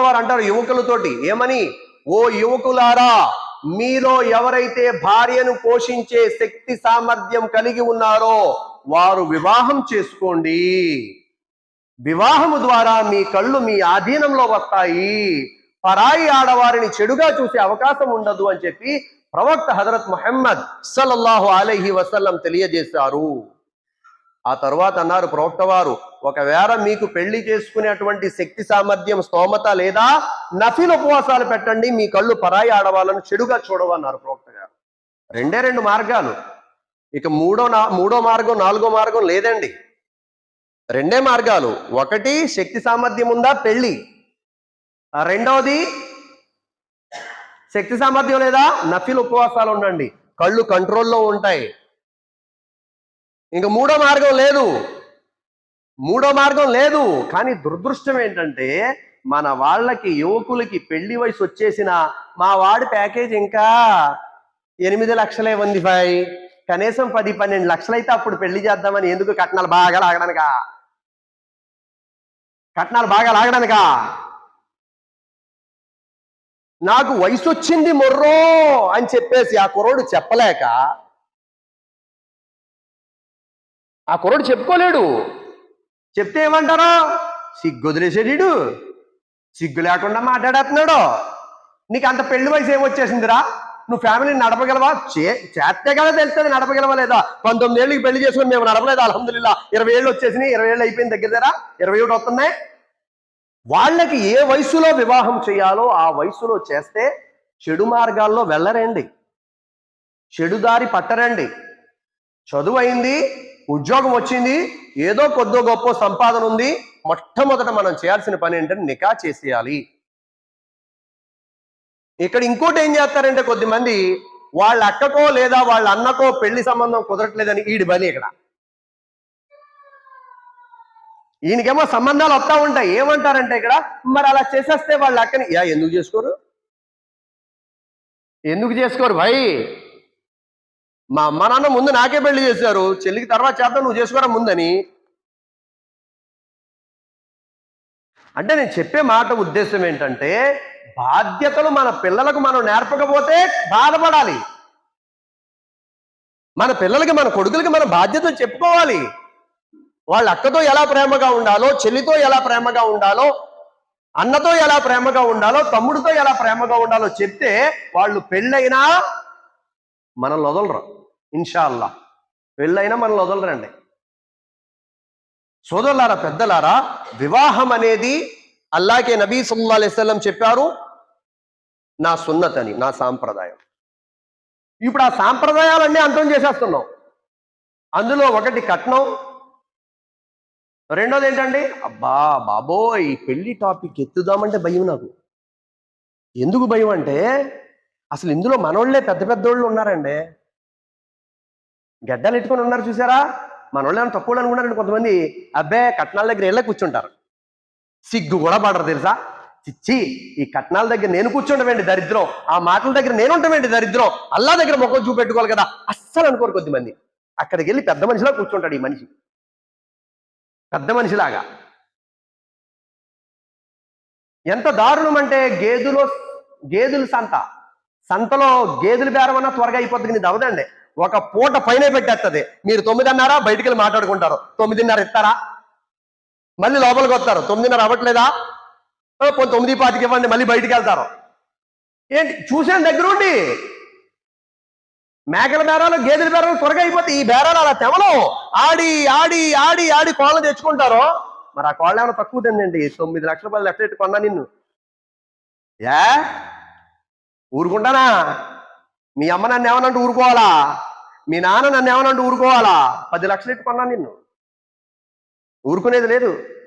ప్రవక్త వారు అంటారు యువకులతోటి ఏమని? ఓ యువకులారా మీలో ఎవరైతే భార్యను పోషించే శక్తి సామర్థ్యం కలిగి ఉన్నారో వారు వివాహం చేసుకోండి. వివాహము ద్వారా మీ కళ్ళు మీ ఆధీనంలో వస్తాయి. పరాయి ఆడవారిని చెడుగా చూసే అవకాశం ఉండదు అని చెప్పి ప్రవక్త హజరత్ మొహమ్మద్ సల్లల్లాహు అలహి వసల్లం తెలియజేశారు. ఆ తర్వాత అన్నారు ప్రవక్త వారు ఒకవేళ మీకు పెళ్ళి చేసుకునేటువంటి శక్తి సామర్థ్యం స్తోమత లేదా నఫిల్ ఉపవాసాలు పెట్టండి మీ కళ్ళు పరాయి ఆడవాళ్ళను చెడుగా చూడవన్నారు ప్రవక్త గారు. రెండే రెండు మార్గాలు. ఇక మూడో నా మూడో మార్గం నాలుగో మార్గం లేదండి. రెండే మార్గాలు. ఒకటి శక్తి సామర్థ్యం ఉందా? పెళ్ళి రెండవది శక్తి సామర్థ్యం లేదా? నఫిల్ ఉపవాసాలు ఉండండి. కళ్ళు కంట్రోల్లో ఉంటాయి. ఇంక మూడో మార్గం లేదు. మూడో మార్గం లేదు. కానీ దురదృష్టం ఏంటంటే మన వాళ్ళకి యువకులకి పెళ్ళి వయసు వచ్చేసిన మా వాడి ప్యాకేజ్ ఇంకా ఎనిమిది లక్షలే ఉంది భాయ్ కనీసం పది పన్నెండు లక్షలైతే అప్పుడు పెళ్ళి చేద్దామని ఎందుకు కట్నాలు బాగా లాగడానిక? కట్నాలు బాగా లాగడానిక? నాకు వయసు వచ్చింది మొర్రో అని చెప్పేసి ఆ కుర్రోడు చెప్పలేక ఆ కుర్రోడు చెప్పుకోలేడు. చెప్తే ఏమంటారో? సిగ్గు వదిలేసేడు సిగ్గు లేకుండా మాట్లాడేస్తున్నాడు. నీకు అంత పెళ్ళి వయసు ఏమొచ్చేసిందిరా నువ్వు ఫ్యామిలీని నడపగలవా? చే చేస్తే కదా తెలుస్తుంది నడపగలవా లేదా? పంతొమ్మిది ఏళ్ళకి పెళ్ళి చేసుకుని మేము నడపలేదు అల్హమ్దుల్లా ఇరవై ఏళ్ళు వచ్చేసినాయి ఇరవై ఏళ్ళు అయిపోయింది దగ్గర దగ్గర. ఇరవై ఒకటి వస్తున్నాయి. వాళ్ళకి ఏ వయసులో వివాహం చేయాలో ఆ వయసులో చేస్తే చెడు మార్గాల్లో వెళ్ళరండి. చెడుదారి పట్టరండి. చదువు అయింది ఉద్యోగం వచ్చింది ఏదో కొద్దో గొప్ప సంపాదన ఉంది మొట్టమొదట మనం చేయాల్సిన పని ఏంటంటే నికా చేసేయాలి. ఇక్కడ ఇంకోటి ఏం చేస్తారంటే కొద్దిమంది వాళ్ళ అక్కకో లేదా వాళ్ళ అన్నకో పెళ్ళి సంబంధం కుదరట్లేదని ఈడి బలి ఇక్కడ. ఈయనకేమో సంబంధాలు వస్తా ఉంటాయి. ఏమంటారంటే ఇక్కడ? మరి అలా చేసేస్తే వాళ్ళ అక్కని యా ఎందుకు చేసుకోరు? ఎందుకు చేసుకోరు భయ్? మా అమ్మ నాన్న ముందు నాకే పెళ్ళి చేశారు. చెల్లికి తర్వాత చేద్దాం నువ్వు చేసుకోరా ముందని. అంటే నేను చెప్పే మాట ఉద్దేశం ఏంటంటే బాధ్యతలు మన పిల్లలకు మనం నేర్పకపోతే బాధపడాలి. మన పిల్లలకి మన కొడుకులకి మన బాధ్యతలు చెప్పుకోవాలి. వాళ్ళ అక్కతో ఎలా ప్రేమగా ఉండాలో చెల్లితో ఎలా ప్రేమగా ఉండాలో అన్నతో ఎలా ప్రేమగా ఉండాలో తమ్ముడితో ఎలా ప్రేమగా ఉండాలో చెప్తే వాళ్ళు పెళ్ళైనా మనల్ని వదలరు. ఇన్షాల్లా. పెళ్ళైనా మనల్ని వదలరండి. సోదరులారా పెద్దలారా వివాహం అనేది అల్లాకే నబీ సల్లా అలైస్లం చెప్పారు నా సున్నత్ అని నా సాంప్రదాయం. ఇప్పుడు ఆ సాంప్రదాయాలన్నీ అంతం చేసేస్తున్నాం. అందులో ఒకటి కట్నం రెండోది ఏంటండి? అబ్బా బాబోయ్ పెళ్ళి టాపిక్ ఎత్తుదామంటే భయం నాకు. ఎందుకు భయం అంటే అసలు ఇందులో మనోళ్ళే పెద్ద పెద్దోళ్ళు ఉన్నారండి. గడ్డలు ఎట్టుకొని ఉన్నారు చూసారా? మనోళ్ళు ఏమైనా తక్కువ అనుకున్నారండి కొంతమంది. అబ్బే కట్నాల దగ్గర వెళ్ళే కూర్చుంటారు. సిగ్గు కూడా పడరు తెలుసా? చిచ్చి ఈ కట్నాల దగ్గర నేను కూర్చుంటామేంటి దరిద్రం. ఆ మాటల దగ్గర నేను ఉంటామేంటి దరిద్రం. అల్లా దగ్గర ముఖం చూపెట్టుకోవాలి కదా. అస్సలు అనుకోరు కొద్దిమంది. అక్కడికి వెళ్ళి పెద్ద మనిషిలా కూర్చుంటాడు ఈ మనిషి. పెద్ద మనిషిలాగా. ఎంత దారుణం అంటే గేదెలో గేదెలు సంత. సంతలో గేదెలు బేరమన్నా త్వరగా అయిపోతుంది ఇది అవదండి ఒక పూట పైన పెట్టేస్తుంది మీరు తొమ్మిదిన్నర బయటికి వెళ్ళి మాట్లాడుకుంటారు. తొమ్మిదిన్నర ఇస్తారా? మళ్ళీ లోపలికి వస్తారు. తొమ్మిదిన్నర అవ్వట్లేదా? తొమ్మిది పాతికి ఇవ్వండి మళ్ళీ బయటికి వెళ్తారు. ఏంటి చూసాను దగ్గరుండి? మేకల బేరాలు గేదెల బేరాలు త్వరగా అయిపోతాయి. ఈ బేరాలు అలా తెవలో ఆడి ఆడి ఆడి ఆడి కోళ్ళని తెచ్చుకుంటారు. మరి ఆ కోళ్ళ ఏమైనా తక్కువ తిందండి. తొమ్మిది లక్షల రూపాయలు లెఫ్ట్ కొన్నా నిన్ను. ఏ? ఊరుకుంటానా? మీ అమ్మ నన్ను ఏమనంటూ ఊరుకోవాలా? మీ నాన్న నన్ను ఏమనంటూ ఊరుకోవాలా? పది లక్షలు ఇట్టుకున్నా నిన్ను. ఊరుకునేది లేదు.